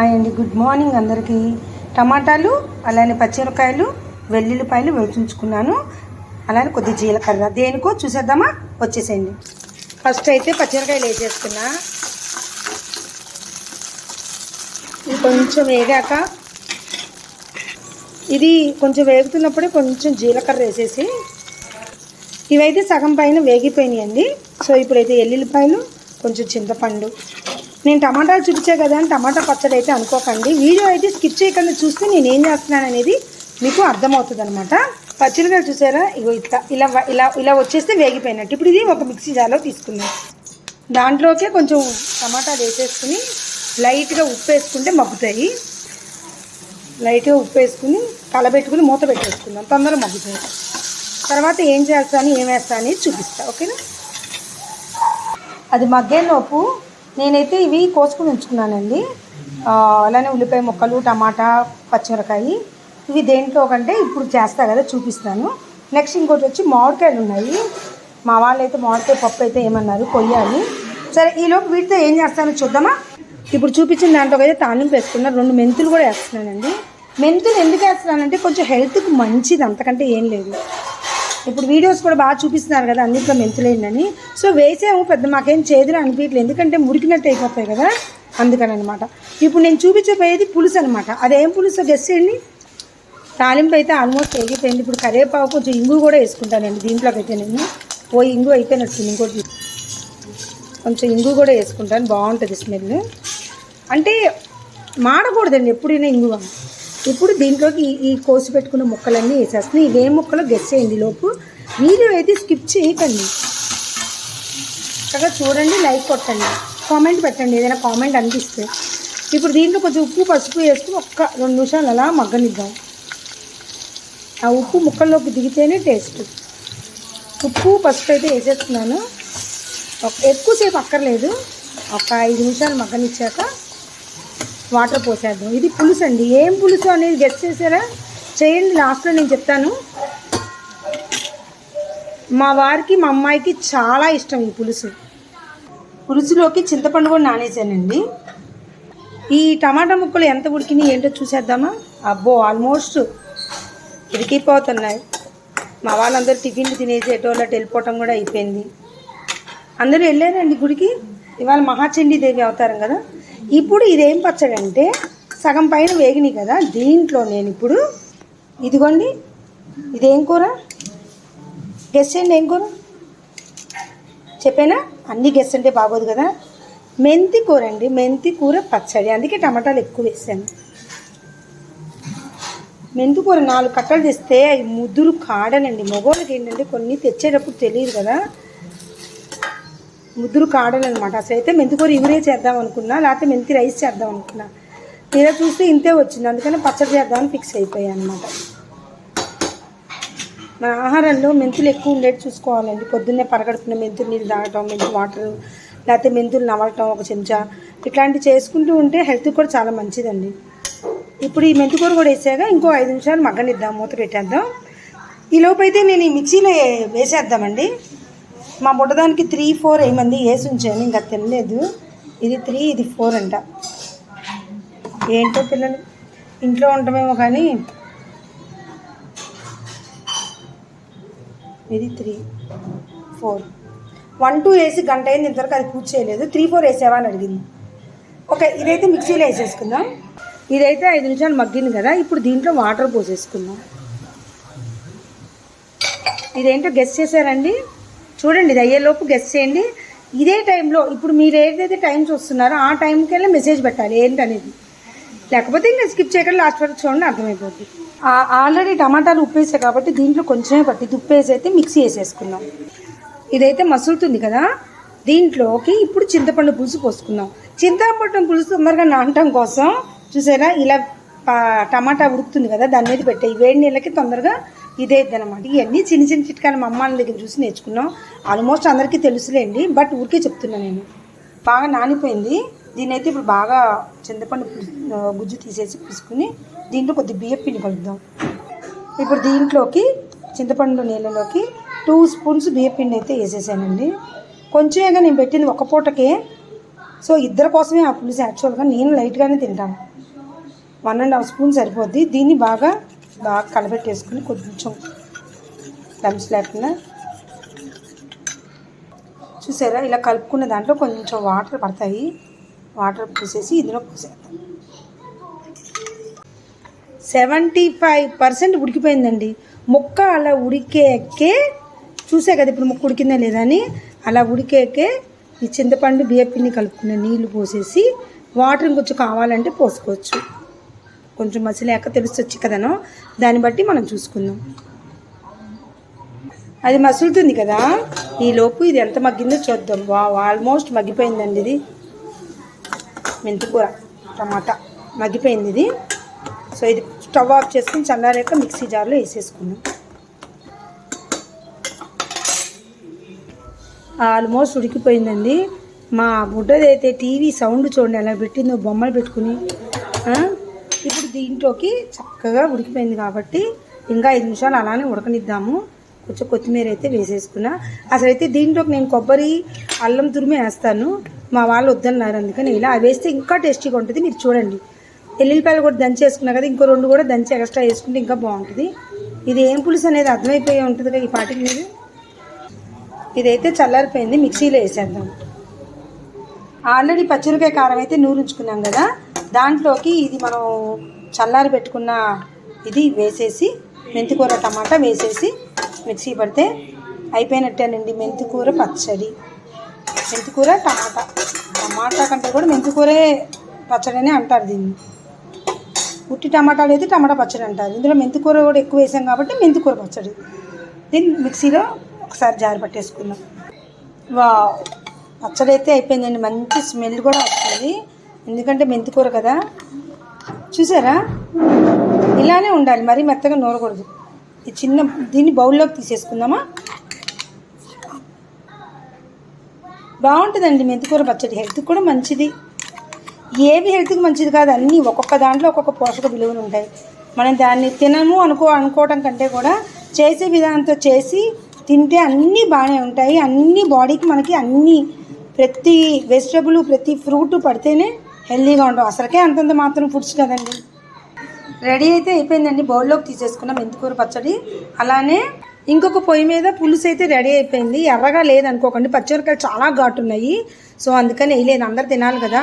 Hi అండి good morning అందరికీ. టమాటాలు అలానే పచ్చిమిరకాయలు వెల్లుల్లిపాయలు వేయించుకున్నాను. అలానే కొద్ది జీలకర్ర. దేనికో చూసేద్దామా? వచ్చేసేయండి. ఫస్ట్ అయితే పచ్చిమిరకాయలు వేసేస్తున్నా. ఇది కొంచెం వేగాక ఇది కొంచెం వేగుతున్నప్పుడే కొంచెం జీలకర్ర వేసేసి ఇవైతే సగం పైన వేగిపోయినాయండి. సో ఇప్పుడైతే ఎల్లుల్లిపాయలు కొంచెం చింతపండు. నేను టమాటాలు చూపించే కదా అని టమాటా పచ్చడి అయితే అనుకోకండి. వీడియో అయితే స్కిప్ చేయకుండా చూస్తే నేను ఏం చేస్తున్నాను అనేది మీకు అర్థమవుతుంది అనమాట పచ్చిమిరకాయలు చూసారా? ఇగో ఇట్లా ఇలా ఇలా ఇలా వచ్చేస్తే వేగిపోయినట్టు. ఇప్పుడు ఇది ఒక మిక్సీ జార్లో తీసుకుందాం. దాంట్లోకే కొంచెం టమాటాలు వేసేసుకుని లైట్గా ఉప్పు వేసుకుంటే మగ్గుతాయి. లైట్గా ఉప్పు వేసుకుని కలబెట్టుకుని మూత పెట్టేసుకుందాం. తొందరగా మగ్గుతాయి. తర్వాత ఏం చేస్తాను ఏం వేస్తాను అనేది చూపిస్తా. ఓకేనా? అది మగ్గేలోపు నేనైతే ఇవి కోసుకుని ఉంచుకున్నానండి. అలానే ఉల్లిపాయ ముక్కలు టమాటా పచ్చిమిరకాయ. ఇవి దేంట్లో కంటే ఇప్పుడు చేస్తా కదా చూపిస్తాను. నెక్స్ట్ ఇంకోటి వచ్చి మామిడికాయలు ఉన్నాయి. మా వాళ్ళు అయితే మామిడికాయ పప్పు అయితే ఏమన్నారు కొయ్యాలి. సరే ఈలోపు వీటితో ఏం చేస్తానో చూద్దామా? ఇప్పుడు చూపించిన దాంట్లో అయితే తాలింపు వేసుకున్నా రెండు మెంతులు కూడా వేస్తున్నానండి. మెంతులు ఎందుకు వేస్తున్నానంటే కొంచెం హెల్త్కి మంచిది అంతకంటే ఏం లేదు. ఇప్పుడు వీడియోస్ కూడా బాగా చూపిస్తున్నారు కదా అందులో మెంతులేందని సో వేసాము పెద్ద మాకేం చేదులు అనిపించలేదు ఎందుకంటే మురికినట్టు అయిపోతాయి కదా అందుకని అనమాట ఇప్పుడు నేను చూపించబోయేది పులుసు అనమాట. అదేం పులుసు గెస్ చేయండి. తాలింపు అయితే ఆల్మోస్ట్ వేగిపోయింది. ఇప్పుడు కరివేపాకు కొంచెం ఇంగు కూడా వేసుకుంటానండి దీంట్లోకి అయితే నేను. ఓ ఇంగు అయిపోయినట్టుంది ఇంకోటి కొంచెం ఇంగు కూడా వేసుకుంటాను. బాగుంటుంది స్మెల్ అంటే మాడకూడదండి ఎప్పుడైనా ఇంగువ ఇప్పుడు దీంట్లోకి ఈ- కోసి పెట్టుకున్న ముక్కలన్నీ వేసేస్తున్నాయి. ఇవే ముక్కలు గెస్ చేయండి లోపు. వీడియో అయితే స్కిప్ చేయకండి. చక్కగా చూడండి లైక్ కొట్టండి కామెంట్ పెట్టండి ఏదైనా కామెంట్ అనిపిస్తే. ఇప్పుడు దీంట్లో కొంచెం ఉప్పు పసుపు వేసుకుని ఒక్క రెండు నిమిషాలు అలా మగ్గనిద్దాం. ఆ ఉప్పు ముక్కల్లోకి దిగితేనే టేస్ట్ ఉప్పు పసుపు అయితే వేసేస్తున్నాను. ఎక్కువసేపు అక్కర్లేదు. ఒక ఐదు నిమిషాలు మగ్గనిచ్చాక వాటర్ పోసేద్దాం. ఇది పులుసు అండి. ఏం పులుసు అనేది గెస్ట్ చేసారా? చేయండి లాస్ట్లో నేను చెప్తాను. మా వారికి మా అమ్మాయికి చాలా ఇష్టం ఈ పులుసు. పులుసులోకి చింతపండు కూడా నానేసానండి. ఈ టమాటా ముక్కలు ఎంత ఉడికినాయి ఏంటో చూసేద్దామా? అబ్బో ఆల్మోస్ట్ ఉడికిపోతున్నాయి. మా వాళ్ళందరూ టిఫిన్లు తినేసి ఎటోళ్ళ వెళ్ళిపోవటం కూడా అయిపోయింది. అందరూ వెళ్ళారండి గుడికి? ఇవాళ మహాచండీ దేవి అవతారం కదా? ఇప్పుడు ఇదేం పచ్చడి అంటే సగం పైన వేగినాయి కదా దీంట్లో నేను ఇప్పుడు ఇదిగోండి ఇదేం కూర? గెస్ చేయండి ఏం కూర? చెప్పానా? అన్ని గెస్ అంటే బాగోదు కదా. మెంతి కూర అండి మెంతి కూర పచ్చడి అందుకే టమాటాలు ఎక్కువ వేసాను. మెంతి కూర నాలుగు కట్టలు తెస్తే అవి ముద్దులు కాడనండి. మగవాళ్ళకి ఏంటంటే కొన్ని తెచ్చేటప్పుడు తెలియదు కదా. ముద్దురు కాడలు అనమాట అసలు అయితే మెంతికూర ఇవరే చేద్దాం అనుకున్నా లేకపోతే మెంతి రైస్ చేద్దాం అనుకున్నా. తీరా చూస్తే ఇంతే వచ్చింది. అందుకని పచ్చడి చేద్దామని ఫిక్స్ అయిపోయాయి అనమాట మన ఆహారంలో మెంతులు ఎక్కువ ఉండేది చూసుకోవాలండి. పొద్దున్నే పరగడుతున్న మెంతులు నీళ్ళు తాగటం మెంతి వాటర్ లేకపోతే మెంతులు నవలటం ఒక చెంచా. ఇట్లాంటివి చేసుకుంటూ ఉంటే హెల్త్ కూడా చాలా మంచిదండి. ఇప్పుడు ఈ మెంతికూర కూడా వేసాక ఇంకో ఐదు నిమిషాలు మగ్గనిద్దాం మూత పెట్టేద్దాం. ఈ లోపు అయితే నేను ఈ మిక్సీలో వేసేద్దామండి. మా బుడ్డదానికి త్రీ ఫోర్ ఏమంది వేసి ఉంచాను ఇంకా తినలేదు. ఇది త్రీ ఇది ఫోర్ అంట. ఏంటో పిల్లలు? ఇంట్లో ఉంటామేమో కానీ ఇది త్రీ ఫోర్ వన్ టూ వేసి గంట అయింది ఇంతవరకు అది పూజ చేయలేదు. త్రీ ఫోర్ వేసావా అని అడిగింది. ఓకే ఇదైతే మిక్సీలో వేసేసుకుందాం. ఇదైతే ఐదు నిమిషాలు మగ్గింది కదా ఇప్పుడు దీంట్లో వాటర్ పోసేసుకుందాం. ఇదేంటో గెస్ చేశారండి? చూడండి ఇది అయ్యేలోపు గెస్ట్ చేయండి. ఇదే టైంలో ఇప్పుడు మీరు ఏదైతే టైం చూస్తున్నారో ఆ టైంకి వెళ్ళి మెసేజ్ పెట్టాలి ఏంటనేది. లేకపోతే ఇంకా స్కిప్ చేయకుండా లాస్ట్ వరకు చూడండి అర్థమైపోద్ది. ఆల్రెడీ టమాటాలు ఉప్పు కాబట్టి దీంట్లో కొంచెమే పట్టి ఉప్పేసి వేసి అయితే మిక్సీ వేసేసుకుందాం ఇదైతే మసులుతుంది కదా దీంట్లోకి ఇప్పుడు చింతపండు పులుసు పోసుకుందాం. చింతపండు పులుసు తొందరగా నానటం కోసం చూసారా ఇలా టమాటా ఉడుకుతుంది కదా దాని మీద పెట్టాయి. వేడి నీళ్ళకి తొందరగా ఇదైతే అనమాట ఇవన్నీ చిన్న చిన్న చిట్కాలు మా అమ్మ దగ్గర చూసి నేర్చుకున్నాం. ఆల్మోస్ట్ అందరికీ తెలుసులేండి బట్ ఊరికే చెప్తున్నా నేను. బాగా నానిపోయింది. దీని అయితే ఇప్పుడు బాగా చింతపండు గుజ్జు తీసేసి పుసుకుని దీంట్లో కొద్ది బియ్యం పిండి కలుపుదాం. ఇప్పుడు దీంట్లోకి చింతపండు నీళ్ళలోకి టూ స్పూన్స్ బియ్యం పిండి అయితే వేసేసానండి. కొంచెంగా నేను పెట్టింది ఒక పూటకే. సో ఇద్దరి కోసమే ఆ పులుసు యాక్చువల్గా నేను లైట్గానే తింటాను. వన్ అండ్ హాఫ్ స్పూన్ సరిపోద్ది. దీన్ని బాగా బాగా కలబెట్టేసుకుని కొంచెం లమ్స్ లేకుండా చూసారా? ఇలా కలుపుకున్న దాంట్లో కొంచెం వాటర్ పడతాయి. వాటర్ పోసేసి ఇందులో పోసేద్దాం. సెవెంటీ ఫైవ్ పర్సెంట్ ఉడికిపోయిందండి. ముక్క అలా ఉడికేకే చూసే కదా ఇప్పుడు ముక్క ఉడికిందా లేదా అని. అలా ఉడికేకే ఈ చింతపండు బియ్యపిండి కలుపుకున్న నీళ్ళు పోసేసి వాటర్ ఇంకొంచెం కావాలంటే పోసుకోవచ్చు. కొంచెం మసిలేక తెలుస్తుంది కదనో? దాన్ని బట్టి మనం చూసుకుందాం. అది మసులుతుంది కదా? ఈ లోపు ఇది ఎంత మగ్గిందో చూద్దాం. వా ఆల్మోస్ట్ మగ్గిపోయిందండి ఇది. మెంతికూర టమాటా మగ్గిపోయింది ఇది. సో ఇది స్టవ్ ఆఫ్ చేసుకుని చల్లారాక మిక్సీ జార్లో వేసేసుకున్నాం ఆల్మోస్ట్ ఉడికిపోయిందండి. మా బుడ్డది అయితే టీవీ సౌండ్ చూడండి ఎలా పెట్టిందో బొమ్మలు పెట్టుకుని. దీంట్లోకి చక్కగా ఉడికిపోయింది కాబట్టి ఇంకా ఐదు నిమిషాలు అలానే ఉడకనిద్దాము. కొంచెం కొత్తిమీర అయితే వేసేసుకున్నా. అసలు అయితే దీంట్లోకి నేను కొబ్బరి అల్లం తురిమి వేస్తాను. మా వాళ్ళు వద్దన్నారు అందుకని ఇలా అవి వేస్తే ఇంకా టేస్టీగా ఉంటుంది. మీరు చూడండి. ఎల్లుల్లిపాయలు కూడా దంచేసుకున్నా కదా ఇంకో రెండు కూడా దంచి ఎక్స్ట్రా వేసుకుంటే ఇంకా బాగుంటుంది. ఇది ఏం పులుసు అనేది అర్థమైపోయి ఉంటుంది కదా ఈ పాటికి మీరు? ఇదైతే చల్లారిపోయింది మిక్సీలో వేసేద్దాం. ఆల్రెడీ పచ్చిమిరకాయ కారం అయితే నూరించుకున్నాం కదా. దాంట్లోకి ఇది మనం చల్లారి పెట్టుకున్న ఇది వేసేసి మెంతికూర టమాటా వేసేసి మిక్సీ పడితే అయిపోయినట్టేనండి మెంతికూర పచ్చడి. మెంతికూర టమాటా. టమాటా కంటే కూడా మెంతికూరే పచ్చడి అని అంటారు దీన్ని. ఉట్టి టమాటాలు అయితే టమాటా పచ్చడి అంటారు. ఇందులో మెంతికూర కూడా ఎక్కువ వేసాం కాబట్టి మెంతికూర పచ్చడి. దీన్ని మిక్సీలో ఒకసారి జారి పట్టేసుకుందాం. వా పచ్చడి అయితే అయిపోయిందండి. మంచి స్మెల్ కూడా వస్తుంది. ఎందుకంటే మెంతికూర కదా. చూసారా? ఇలానే ఉండాలి. మరీ మెత్తగా నూరకూడదు. ఈ చిన్న దీన్ని బౌల్లోకి తీసేసుకుందామా? బాగుంటుందండి మెంతికూర పచ్చడి. హెల్త్కి కూడా మంచిది. ఏవి హెల్త్కి మంచిది కాదు. అన్నీ ఒక్కొక్క దాంట్లో ఒక్కొక్క పోషక విలువలు ఉంటాయి. మనం దాన్ని తినము అనుకో అనుకోవటం కంటే కూడా చేసే విధానంతో చేసి తింటే అన్నీ బాగానే ఉంటాయి. అన్ని బాడీకి మనకి అన్ని ప్రతి వెజిటబుల్ ప్రతి ఫ్రూట్ పడితేనే హెల్దీగా ఉండవు. అసలుకే అంతంత మాత్రం ఫుడ్స్ కదండి. రెడీ అయితే అయిపోయిందండి. బౌల్లోకి తీసేసుకున్నాం. మెంతికూర పచ్చడి. అలానే ఇంకొక పొయ్యి మీద పులుసు అయితే రెడీ అయిపోయింది. ఎర్రగా లేదనుకోకండి పచ్చిమిరకాయలు చాలా ఘాటు ఉన్నాయి సో అందుకని వేయలేదు. అందరు తినాలి కదా.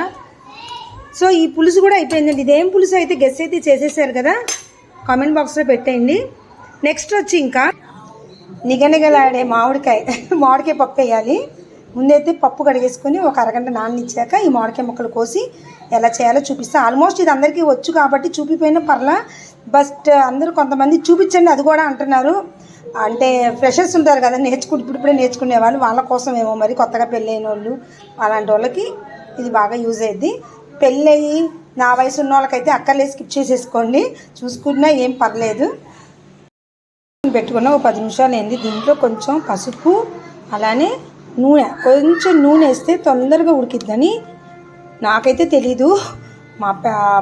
సో ఈ పులుసు కూడా అయిపోయిందండి. ఇదేం పులుసు అయితే గెస్ అయితే చేసేసారు కదా? కామెంట్ బాక్స్లో పెట్టేయండి. నెక్స్ట్ వచ్చి ఇంకా నిగనిగలాడే మామిడికాయ. మామిడికాయ పప్పు వేయాలి. ముందైతే పప్పు కడిగేసుకొని ఒక అరగంట నాననిచ్చాక ఈ మామిడికాయ ముక్కలు కోసి ఎలా చేయాలో చూపిస్తాను ఆల్మోస్ట్ ఇది అందరికీ వచ్చు కాబట్టి చూపిపోయిన పర్లా బట్ uh, అందరూ కొంతమంది చూపించండి అది కూడా అంటున్నారు. అంటే ఫ్రెషర్స్ ఉంటారు కదా నేర్చుకుంటూ ఇప్పుడిప్పుడే నేర్చుకునే వాళ్ళు వాళ్ళ కోసం ఏమో మరి కొత్తగా పెళ్ళైన వాళ్ళు అలాంటి వాళ్ళకి ఇది బాగా యూజ్ అయ్యింది పెళ్ళయి నా వయసు ఉన్న వాళ్ళకైతే అక్కర్లే స్కిప్ చేసేసుకోండి. చూసుకున్నా ఏం పర్లేదు. పెట్టుకున్న ఒక పది నిమిషాలు అయింది. దీంట్లో కొంచెం పసుపు అలానే నూనె కొంచెం నూనె వేస్తే తొందరగా ఉడికిద్దని నాకైతే తెలీదు. మా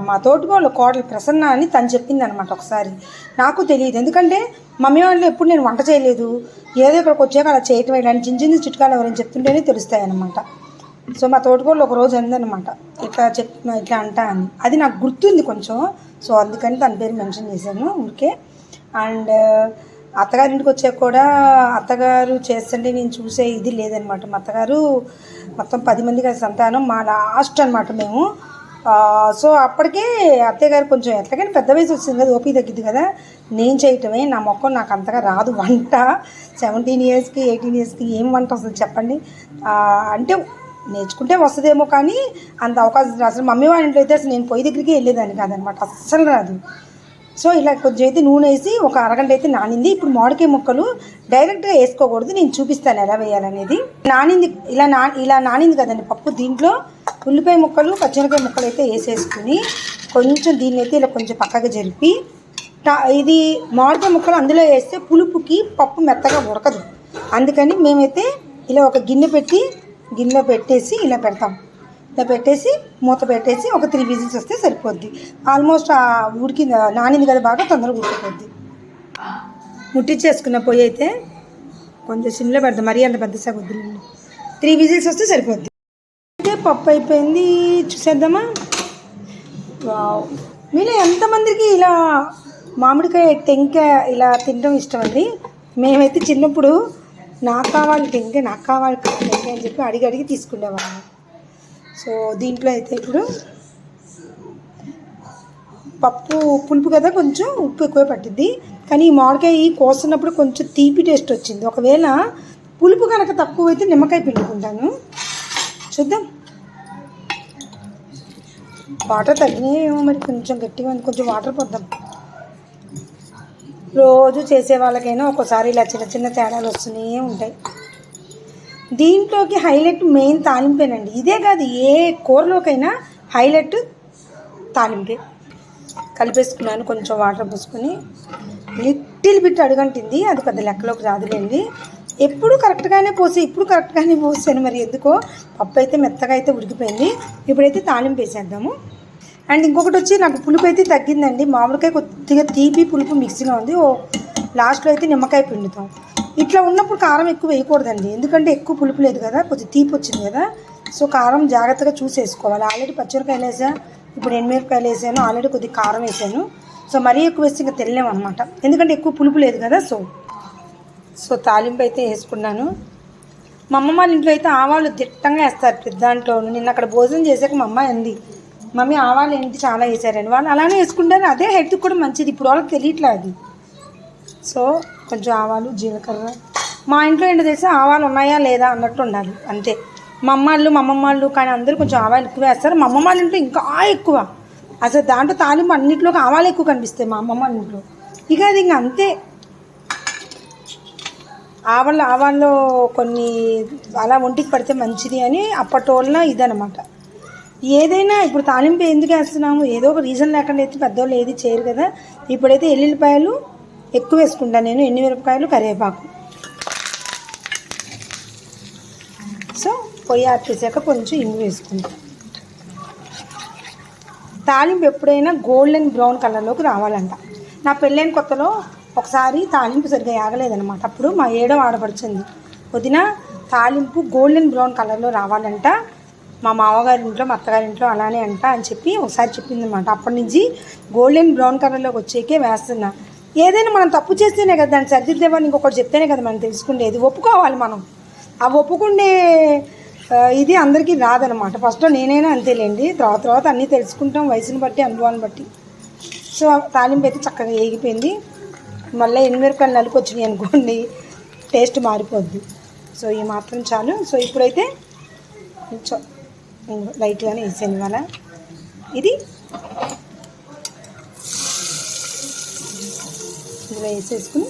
మా తోటికోళ్ళ కోడలు ప్రసన్న అని తను చెప్పింది అనమాట ఒకసారి. నాకు తెలియదు ఎందుకంటే మమ్మీ వాళ్ళు ఎప్పుడు నేను వంట చేయలేదు. ఏదో ఇక్కడికి వచ్చాక అలా చేయటం ఇలాంటి చిన్న చిన్న చిట్కాలు ఎవరైనా చెప్తుంటేనే తెలుస్తాయి అనమాట సో మా తోటకోళ్ళు ఒక రోజు అందనమాట ఇట్లా చెప్ ఇట్లా అంటా అని. అది నాకు గుర్తుంది కొంచెం. సో అందుకని తన పేరు మెన్షన్ చేశాను. ఊరికే. అండ్ అత్తగారింటికి వచ్చాక కూడా అత్తగారు చేస్తుంటే నేను చూసే ఇది లేదనమాట. మా అత్తగారు మొత్తం పది మంది కదా సంతానం మా లాస్ట్ అనమాట మేము. సో అప్పటికే అత్తయ్య గారు కొంచెం ఎట్లాగైనా పెద్ద వయసు వచ్చింది కదా ఓపీ తగ్గిద్ది కదా. నేను చేయటమే నా మొక్కం నాకు అంతగా రాదు వంట. సెవెంటీన్ ఇయర్స్కి ఎయిటీన్ ఇయర్స్కి ఏం వంట వస్తుంది చెప్పండి? అంటే నేర్చుకుంటే వస్తుందేమో కానీ అంత అవకాశం అసలు మమ్మీ వాళ్ళ ఇంట్లో అయితే అసలు నేను పొయ్యి దగ్గరికి వెళ్ళేదాన్ని కాదనమాట. అస్సలు రాదు. సో ఇలా కొంచెం అయితే నూనె వేసి ఒక అరగంట అయితే నానింది. ఇప్పుడు మామిడికాయ ముక్కలు డైరెక్ట్గా వేసుకోకూడదు. నేను చూపిస్తాను ఎలా వేయాలనేది. నానింది ఇలా నా ఇలా నానింది కదండి పప్పు దీంట్లో. ఉల్లిపాయ ముక్కలు పచ్చిమిరకాయ ముక్కలు అయితే వేసేసుకుని కొంచెం దీన్ని అయితే ఇలా కొంచెం పక్కగా జరిపి ఇది మామిడికాయ ముక్కలు అందులో వేస్తే పులుపుకి పప్పు మెత్తగా ఉడకదు. అందుకని మేమైతే ఇలా ఒక గిన్నె పెట్టి గిన్నెలో పెట్టేసి ఇలా పెడతాం. ఇలా పెట్టేసి మూత పెట్టేసి ఒక త్రీ విజిల్స్ వస్తే సరిపోద్ది. ఆల్మోస్ట్ ఆ ఉడికి నానింది కదా బాగా తొందరగా ఉడికిపోద్ది. ముట్టించేసుకున్న పొయ్యి అయితే కొంచెం సిమ్లో పెడదాం మరీ అంత పెద్ద సగ త్రీ విజిల్స్ వస్తే సరిపోద్ది. అయితే పప్పు అయిపోయింది. చూసేద్దామా? వావ్. మీలో ఎంతమందికి ఇలా మామిడికాయ టెంకాయ ఇలా తినడం ఇష్టం అండి మేమైతే చిన్నప్పుడు నాకు కావాలి టెంక నాకు కావాలి టెంక అని చెప్పి అడిగి అడిగి తీసుకునేవాళ్ళం. సో దీంట్లో అయితే ఇప్పుడు పప్పు పులుపు కదా కొంచెం ఉప్పు ఎక్కువ పట్టింది కానీ ఈ మామిడికాయ కోస్తున్నప్పుడు కొంచెం తీపి టేస్ట్ వచ్చింది. ఒకవేళ పులుపు కనుక తక్కువ అయితే నిమ్మకాయ పిండుకుంటాను. చూద్దాం. వాటర్ తగ్గినాయేమో మరి కొంచెం గట్టిగా ఉంది. కొంచెం వాటర్ పోద్దాం. రోజు చేసే వాళ్ళకైనా ఒక్కోసారి ఇలా చిన్న చిన్న తేడాలు వస్తూనే ఉంటాయి. దీంట్లోకి హైలైట్ మెయిన్ తాలింపేనండి. ఇదే కాదు ఏ కూరలోకైనా హైలైట్ తాలింపే. కలిపేసుకున్నాను కొంచెం వాటర్ పోసుకొని. లిట్టిల్ బిట్ అడుగంటింది అది పెద్ద లెక్కలోకి రాదులేండి. ఎప్పుడు కరెక్ట్గానే పోసి ఇప్పుడు కరెక్ట్గానే పోసాను మరి ఎందుకో? పప్పు అయితే మెత్తగా అయితే ఉడికిపోయింది. ఇప్పుడైతే తాలింపు వేసేద్దాము. అండ్ ఇంకొకటి వచ్చి నాకు పులుపు అయితే తగ్గిందండి. మామిడికాయ కొద్దిగా తీపి పులుపు మిక్స్గా ఉంది. ఓ లాస్ట్లో అయితే నిమ్మకాయ పిండుతాం. ఇట్లా ఉన్నప్పుడు కారం ఎక్కువ వేయకూడదండి. ఎందుకంటే ఎక్కువ పులుపు లేదు కదా కొంచెం తీపి వచ్చింది కదా. సో కారం జాగ్రత్తగా చూసి వేసుకోవాలి ఆల్రెడీ పచ్చిమిరకాయలు వేసా ఇప్పుడు ఎండుమిరపకాయలు వేసాను ఆల్రెడీ కొద్దిగా కారం వేసాను. సో మరీ ఎక్కువ వేస్తే ఇంకా తెలియలేము అనమాట ఎందుకంటే ఎక్కువ పులుపు లేదు కదా సో. సో తాలింపు అయితే వేసుకున్నాను. మా అమ్మ వాళ్ళ ఇంట్లో అయితే ఆవాలు దిట్టంగా వేస్తారు పెద్ద దాంట్లో. నిన్న అక్కడ భోజనం చేశాక మా అమ్మ అంది మమ్మీ ఆవాలు ఏంటి చాలా వేసారని వాళ్ళు అలానే వేసుకుంటారు అదే హెల్త్ కూడా మంచిది. ఇప్పుడు వాళ్ళకి తెలియట్లే అది. సో కొంచెం ఆవాలు జీలకర్ర. మా ఇంట్లో ఏంటో తెలిసి? ఆవాలు ఉన్నాయా లేదా అన్నట్టు ఉండాలి. అంతే. మా అమ్మ వాళ్ళు మా అమ్మమ్మ వాళ్ళు కానీ అందరూ కొంచెం ఆవాలు ఎక్కువ వేస్తారు. మా అమ్మమ్మ వాళ్ళ ఇంట్లో ఇంకా ఎక్కువ. అసలు దాంట్లో తాలింపు అన్నింటిలోకి ఆవాలు ఎక్కువ కనిపిస్తాయి మా అమ్మమ్మ ఇంట్లో. ఇక అది ఇంక అంతే. ఆవాళ్ళు ఆవాల్లో కొన్ని అలా ఒంటికి పడితే మంచిది అని అప్పటోళ్ళ ఇదనమాట ఏదైనా ఇప్పుడు తాలింపు ఎందుకు వేస్తున్నాము? ఏదో ఒక రీజన్ లేకుండా అయితే పెద్దోళ్ళు ఏది చేయరు కదా. ఇప్పుడైతే ఎల్లుల్లిపాయలు ఎక్కువ వేసుకుంటాను నేను ఎన్ని మిరపకాయలు? కరివేపాకు. సో పొయ్యి ఆపేసాక కొంచెం ఇంగు వేసుకుంటాను తాలింపు ఎప్పుడైనా గోల్డెన్ బ్రౌన్ కలర్లోకి రావాలంట. నా పెళ్ళైన కొత్తలో ఒకసారి తాలింపు సరిగ్గా ఆగలేదనమాట అప్పుడు మా ఏడో ఆడపడుచుంది. వదిన తాలింపు గోల్డెన్ బ్రౌన్ కలర్లో రావాలంట. మా మామగారి ఇంట్లో మా అత్తగారింట్లో అలానే అంట అని చెప్పి ఒకసారి చెప్పింది అనమాట అప్పటి నుంచి గోల్డెన్ బ్రౌన్ కలర్లోకి వచ్చేకే వేస్తున్నా. ఏదైనా మనం తప్పు చేస్తేనే కదా దాన్ని సర్దిద్దేమని ఇంకొకటి చెప్తేనే కదా మనం తెలుసుకునేది ఒప్పుకోవాలి మనం. ఆ ఒప్పుకునే ఇది అందరికీ రాదనమాట ఫస్ట్లో నేనైనా అంతేలేండి. తర్వాత తర్వాత అన్నీ తెలుసుకుంటాం వయసుని బట్టి అనుభవాన్ని బట్టి. సో తాలింపు అయితే చక్కగా ఏగిపోయింది మళ్ళీ ఎనిమిరపకాయలు నలుపు వచ్చినాయి అనుకోండి టేస్ట్ మారిపోద్ది. సో ఈ మాత్రం చాలు. సో ఇప్పుడైతే కొంచెం లైట్గానే వేసాను ఇవాళ. ఇది ఇందులో వేసేసుకుని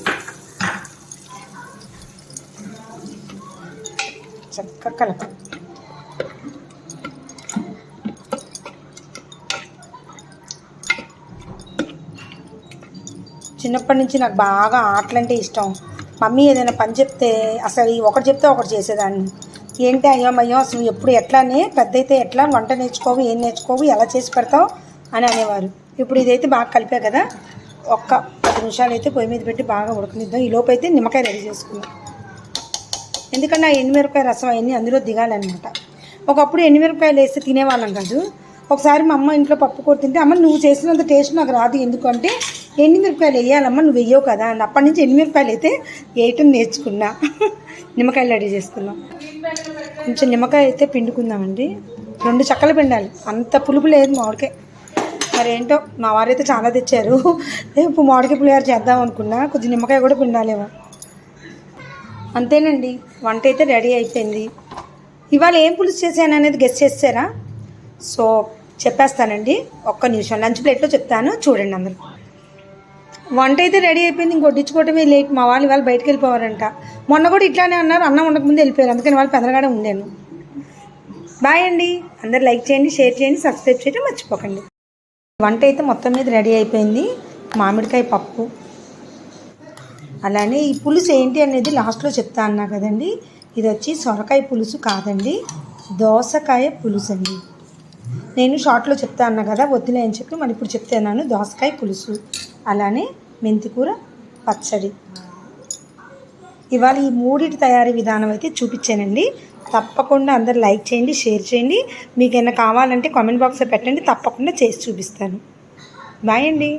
చక్కగా కలప చిన్నప్పటి నుంచి నాకు బాగా ఆటలంటే ఇష్టం. మమ్మీ ఏదైనా పని చెప్తే అసలు ఈ ఒకటి చెప్తే ఒకటి చేసేదాన్ని. ఏంటి అయ్యోమయ్యో అసలు ఎప్పుడు ఎట్లానే పెద్ద అయితే ఎట్లా వంట నేర్చుకోవు ఏం నేర్చుకోవు ఎలా చేసి పెడతావు అని అనేవారు. ఇప్పుడు ఇదైతే బాగా కలిపా కదా ఒక్క పది నిమిషాలు అయితే పొయ్యి మీద పెట్టి బాగా ఉడకనిద్దాం. ఈ లోపు అయితే నిమ్మకాయ రెడీ చేసుకుందాం ఎందుకంటే ఆ ఎండుమిరపకాయ రసం అవన్నీ అందులో దిగాలన్నమాట. ఒకప్పుడు ఎండుమిరపకాయలు వేస్తే తినేవాళ్ళం కాదు. ఒకసారి మా అమ్మ ఇంట్లో పప్పు కూర తింటే అమ్మ నువ్వు చేసినంత టేస్ట్ నాకు రాదు. ఎందుకంటే ఎండుమిరపకాయలు వేయాలమ్మ నువ్వు వెయ్యవు కదా అని అప్పటి నుంచి ఎండుమిరపకాయలు అయితే వేయటం నేర్చుకున్నా. నిమ్మకాయలు రెడీ చేసుకున్నాం. కొంచెం నిమ్మకాయ అయితే పిండుకుందామండి. రెండు చక్కలు పిండాలి. అంత పులుపు లేదు మామిడికాయ. మరి ఏంటో మా వారైతే చాలా తెచ్చారు. రేపు మామిడికి పులిహార చేద్దాం అనుకున్నా కొద్ది నిమ్మకాయ కూడా పిండాలేమో. అంతేనండి వంట అయితే రెడీ అయిపోయింది. ఇవాళ ఏం పులుసు చేశాను అనేది గెస్ట్ చేస్తారా? సో చెప్పేస్తానండి. ఒక్క నిమిషం లంచ్ ప్లేట్లో చెప్తాను చూడండి అందరూ. వంట అయితే రెడీ అయిపోయింది ఇంకొడ్డించుకోవటమే లేట్. మా వాళ్ళు ఇవాళ బయటకు వెళ్ళిపోవారంట. మొన్న కూడా ఇట్లానే అన్నారు అన్నం ఉండకముందు వెళ్ళిపోయారు అందుకని వాళ్ళు పెదరగానే ఉండాను. బాయ్ అండి. అందరు లైక్ చేయండి షేర్ చేయండి సబ్స్క్రైబ్ చేయడం మర్చిపోకండి. వంట అయితే మొత్తం మీద రెడీ అయిపోయింది. మామిడికాయ పప్పు. అలానే ఈ పులుసు ఏంటి అనేది లాస్ట్లో చెప్తా అన్నా కదండి. ఇది వచ్చి సొరకాయ పులుసు కాదండి. దోసకాయ పులుసు అండి. నేను షార్ట్లో చెప్తా అన్నా కదా వద్దులే అని చెప్పి మరి ఇప్పుడు చెప్తున్నాను. దోసకాయ పులుసు అలానే మెంతికూర పచ్చడి. ఇవాళ ఈ మూడిటి తయారీ విధానం అయితే చూపించానండి. తప్పకుండా అందరు లైక్ చేయండి షేర్ చేయండి. మీకు ఏమైనా కావాలంటే కామెంట్ బాక్స్లో పెట్టండి తప్పకుండా చేసి చూపిస్తాను. బాయ్ అండి.